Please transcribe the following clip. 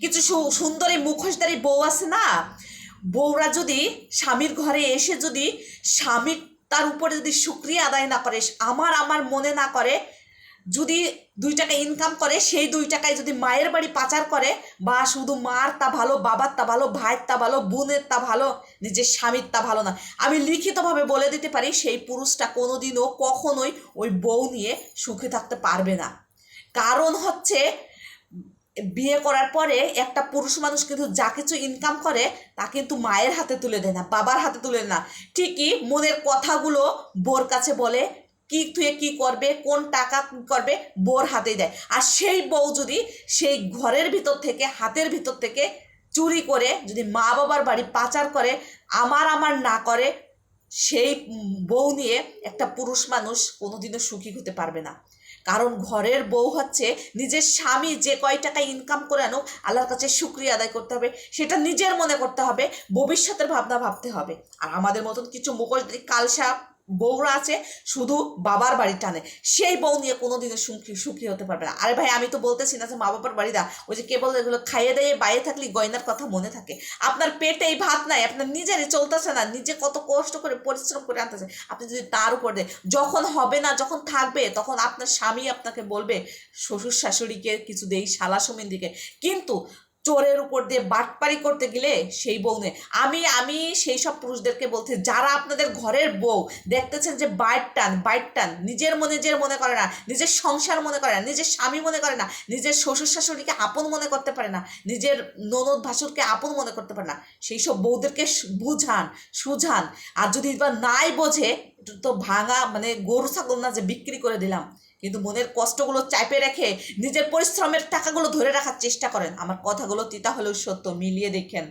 কিছু সুন্দরী মুখোশধারী বউ আছে না? বউরা যদি স্বামীর ঘরে এসে যদি স্বামীর তার উপরে যদি সুক্রিয়া আদায় না করে, আমার আমার মনে না করে, যদি দুই টাকা ইনকাম করে, সেই দুই টাকায় যদি মায়ের বাড়ি পাচার করে, বা শুধু মার তা ভালো, বাবার তা ভালো, ভাইয়ের তা ভালো, বোনের তা ভালো, নিজের স্বামীর তা ভালো না। আমি লিখিতভাবে বলে দিতে পারি, সেই পুরুষটা কোনোদিনও কখনোই ওই বউ নিয়ে সুখে থাকতে পারবে না। কারণ হচ্ছে বিয়ে করার পরে একটা পুরুষ মানুষ কিন্তু যা কিছু ইনকাম করে, তা কিন্তু মায়ের হাতে তুলে দেয় না, বাবার হাতে তুলে না। ঠিকই মনের কথাগুলো বোর কাছে বলে, কি তুই কি করবে, কোন টাকা কি করবে, বোর হাতে দেয়। আর সেই বউ যদি সেই ঘরের ভিতর থেকে, হাতের ভিতর থেকে চুরি করে, যদি মা বাবার বাড়ি পাচার করে, আমার আমার না করে, সেই বউ নিয়ে একটা পুরুষ মানুষ কোনোদিনও সুখী হতে পারবে না। কারণ ঘরের বউ হচ্ছে নিজের স্বামী যে কয় টাকা ইনকাম করে আনুক, আল্লাহর কাছে সুক্রিয়া আদায় করতে হবে, সেটা নিজের মনে করতে হবে, ভবিষ্যতের ভাবনা ভাবতে হবে। আর আমাদের মতন কিছু মুখোশ কালসা বউরা আছে, শুধু বাবার বাড়ি টানে। সেই বউ নিয়ে কোনোদিনও সুখী সুখী হতে পারবে না। আরে ভাই, আমি তো বলতেছি না যে মা বাবার বাড়ি দা ওই যে কেবল এগুলো খাইয়ে দিয়ে বাইরে থাকলে গয়নার কথা মনে থাকে। আপনার পেটে এই ভাত নাই, আপনার নিজেরই চলতেছে না। নিজে কত কষ্ট করে পরিশ্রম করে আনতেছে। আপনি যদি তার উপর দেন, যখন হবে না, যখন থাকবে, তখন আপনার স্বামী আপনাকে বলবে, শ্বশুর শাশুড়িকে কিছু দেই, শালা সমিন্দিকে। কিন্তু চোরের উপর দিয়ে বাটপারি করতে গেলে সেই বউ নেই। আমি আমি সেই সব পুরুষদেরকে বলতে যারা আপনাদের ঘরের বউ, দেখতেছেন যে বাইট টান বাইট টান, নিজের মনে নিজের মনে করে না, নিজের সংসার মনে করে না, নিজের স্বামী মনে করে না, নিজের শ্বশুর শাশুড়িকে আপন মনে করতে পারে না, নিজের ননদ ভাসুরকে আপন মনে করতে পারে না, সেই সব বউদেরকে বুঝান, সুঝান। আর যদি বা নাই বোঝে তো ভাঙা মানে গরু, ছাগল না যে বিক্রি করে দিলাম। কিন্তু মনের কষ্টগুলো চাইপে রেখে নিজের পরিশ্রমের টাকাগুলো ধরে রাখার চেষ্টা করেন। আমার কথাগুলো তিতা হলেও সত্য, মিলিয়ে দেখেন।